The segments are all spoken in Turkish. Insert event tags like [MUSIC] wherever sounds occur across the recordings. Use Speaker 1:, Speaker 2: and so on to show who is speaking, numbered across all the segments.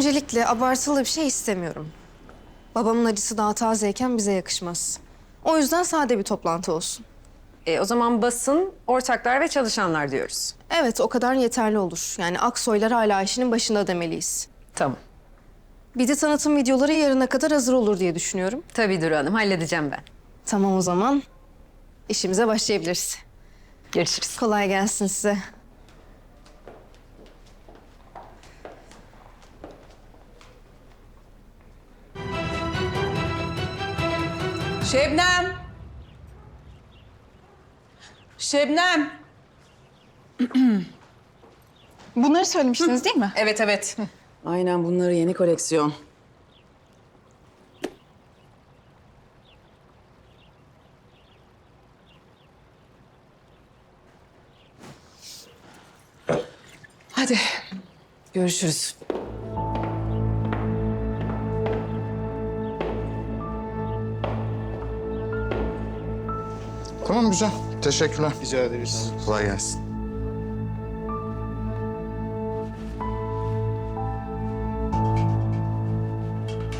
Speaker 1: Öncelikle abartılı bir şey istemiyorum. Babamın acısı daha tazeyken bize yakışmaz. O yüzden sade bir toplantı olsun.
Speaker 2: E, o zaman basın, ortaklar ve çalışanlar diyoruz.
Speaker 1: Evet, o kadar yeterli olur. Yani Aksoylar hala işinin başında demeliyiz.
Speaker 2: Tamam.
Speaker 1: Bir de tanıtım videoları yarına kadar hazır olur diye düşünüyorum.
Speaker 2: Tabii Duru Hanım, halledeceğim ben.
Speaker 1: Tamam o zaman. işimize başlayabiliriz.
Speaker 2: Görüşürüz.
Speaker 1: Kolay gelsin size.
Speaker 3: Şebnem. [CLEARS THROAT]
Speaker 4: Bunları söylemiştiniz değil mi?
Speaker 3: Evet evet. Aynen bunları yeni koleksiyon. Hadi görüşürüz.
Speaker 5: Tamam güzel. Teşekkürler.
Speaker 6: Rica ederiz.
Speaker 5: Kolay gelsin.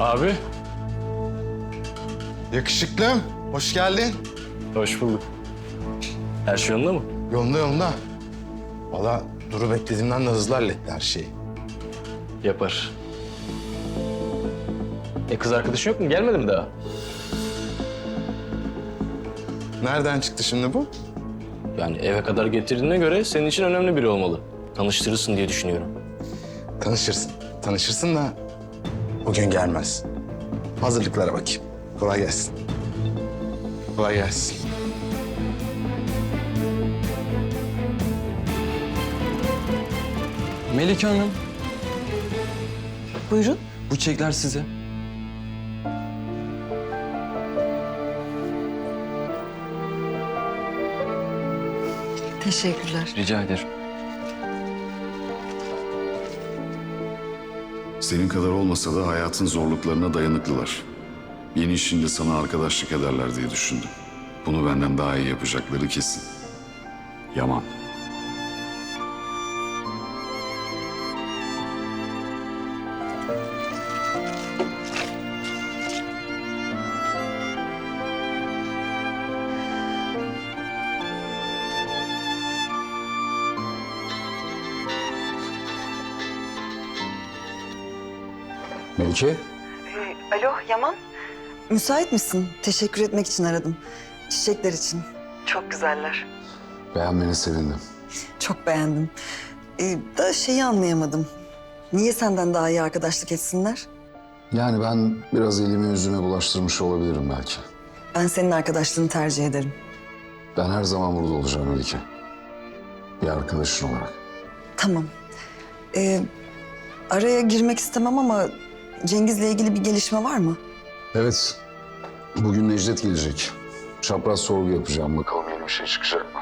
Speaker 6: Abi.
Speaker 5: Yakışıklım. Hoş geldin.
Speaker 6: Hoş bulduk. Her şey yolunda mı?
Speaker 5: Yolunda yolunda. Valla Duru beklediğimden de hızlı halletti her şeyi.
Speaker 6: Yapar. E kız arkadaşın yok mu? Gelmedi mi daha?
Speaker 5: Nereden çıktı şimdi bu?
Speaker 6: Yani eve kadar getirdiğine göre senin için önemli biri olmalı. Tanıştırırsın diye düşünüyorum.
Speaker 5: Tanışırsın. Tanışırsın da bugün gelmez. Hazırlıklara bakayım. Kolay gelsin. Kolay gelsin.
Speaker 7: Melike Hanım,
Speaker 3: Buyurun.
Speaker 7: bu çekler size.
Speaker 3: Teşekkürler.
Speaker 7: Rica ederim.
Speaker 8: Senin kadar olmasa da hayatın zorluklarına dayanıklılar. Yeni işinde sana arkadaşlık ederler diye düşündüm. Bunu benden daha iyi yapacakları kesin. Yaman. Melike?
Speaker 9: Alo Yaman. Müsait misin? Teşekkür etmek için aradım. Çiçekler için. Çok güzeller.
Speaker 8: Beğenmeni sevindim.
Speaker 9: Çok beğendim. Ee, da şeyi anlayamadım. Niye senden daha iyi arkadaşlık etsinler?
Speaker 8: Yani ben biraz elimi yüzüme bulaştırmış olabilirim belki.
Speaker 9: Ben senin arkadaşlığını tercih ederim.
Speaker 8: Ben her zaman burada olacağım Melike. Bir arkadaşın olarak.
Speaker 9: Tamam. Ee, araya girmek istemem ama Cengiz'le ilgili bir gelişme var mı?
Speaker 8: Evet. Bugün Necdet gelecek. Çapraz sorgu yapacağım. Bakalım yeni bir şey çıkacak mı?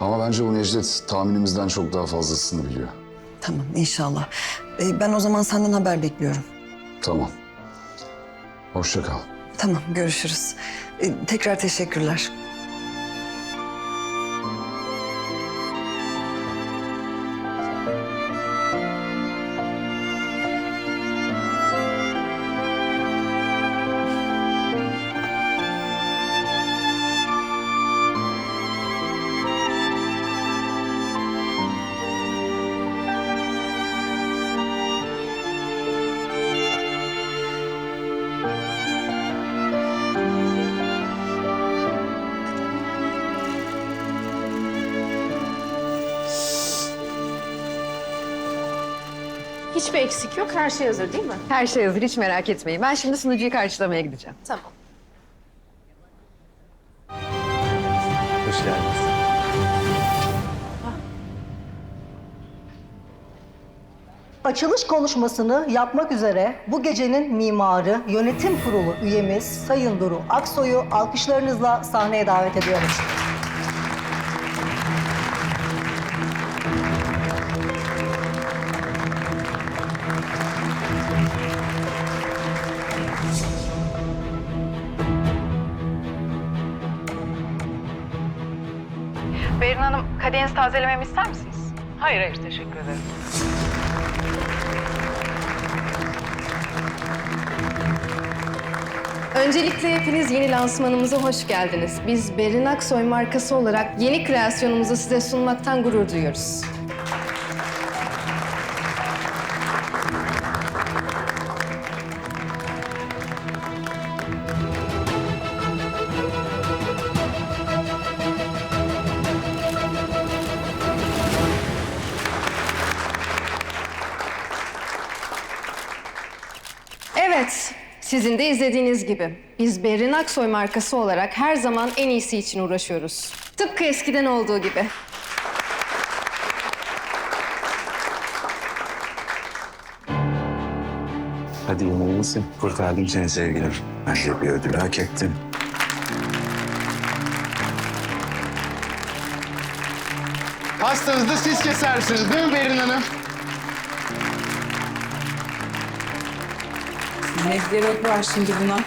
Speaker 8: Ama bence bu Necdet tahminimizden çok daha fazlasını biliyor.
Speaker 9: Tamam inşallah. Ee, ben o zaman senden haber bekliyorum.
Speaker 8: Tamam. Hoşça kal.
Speaker 9: Tamam görüşürüz. Ee, tekrar teşekkürler.
Speaker 1: Hiçbir eksik yok, her şey hazır değil mi?
Speaker 2: Her şey hazır, hiç merak etmeyin. Ben şimdi sunucuyu karşılamaya gideceğim.
Speaker 1: Tamam.
Speaker 6: Hoş geldiniz.
Speaker 10: Açılış konuşmasını yapmak üzere bu gecenin mimarı, yönetim kurulu üyemiz Sayın Duru Aksoy'u alkışlarınızla sahneye davet ediyoruz.
Speaker 4: Aydın Hanım kadehinizi tazelememi ister misiniz?
Speaker 3: Hayır hayır teşekkür ederim.
Speaker 1: Öncelikle hepiniz yeni lansmanımıza hoş geldiniz. Biz Berin Aksoy markası olarak yeni kreasyonumuzu size sunmaktan gurur duyuyoruz. Sizin de izlediğiniz gibi. Biz Berin Aksoy markası olarak her zaman en iyisi için uğraşıyoruz. Tıpkı eskiden olduğu gibi.
Speaker 7: Hadi inanılmasın. Kurtardım seni sevgilim. Bence bir ödül hak ettin.
Speaker 5: Pastanızı da siz kesersiniz değil mi Berin Hanım?
Speaker 3: Ne gerek var şimdi buna?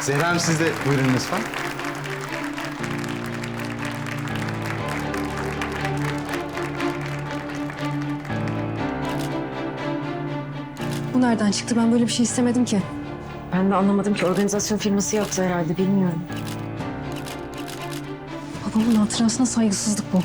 Speaker 5: Zehra Hanım siz de buyurun lütfen.
Speaker 1: Bu nereden çıktı? Ben böyle bir şey istemedim ki.
Speaker 2: Ben de anlamadım ki organizasyon firması yaptı herhalde bilmiyorum.
Speaker 1: Babamın hatırasına saygısızlık bu.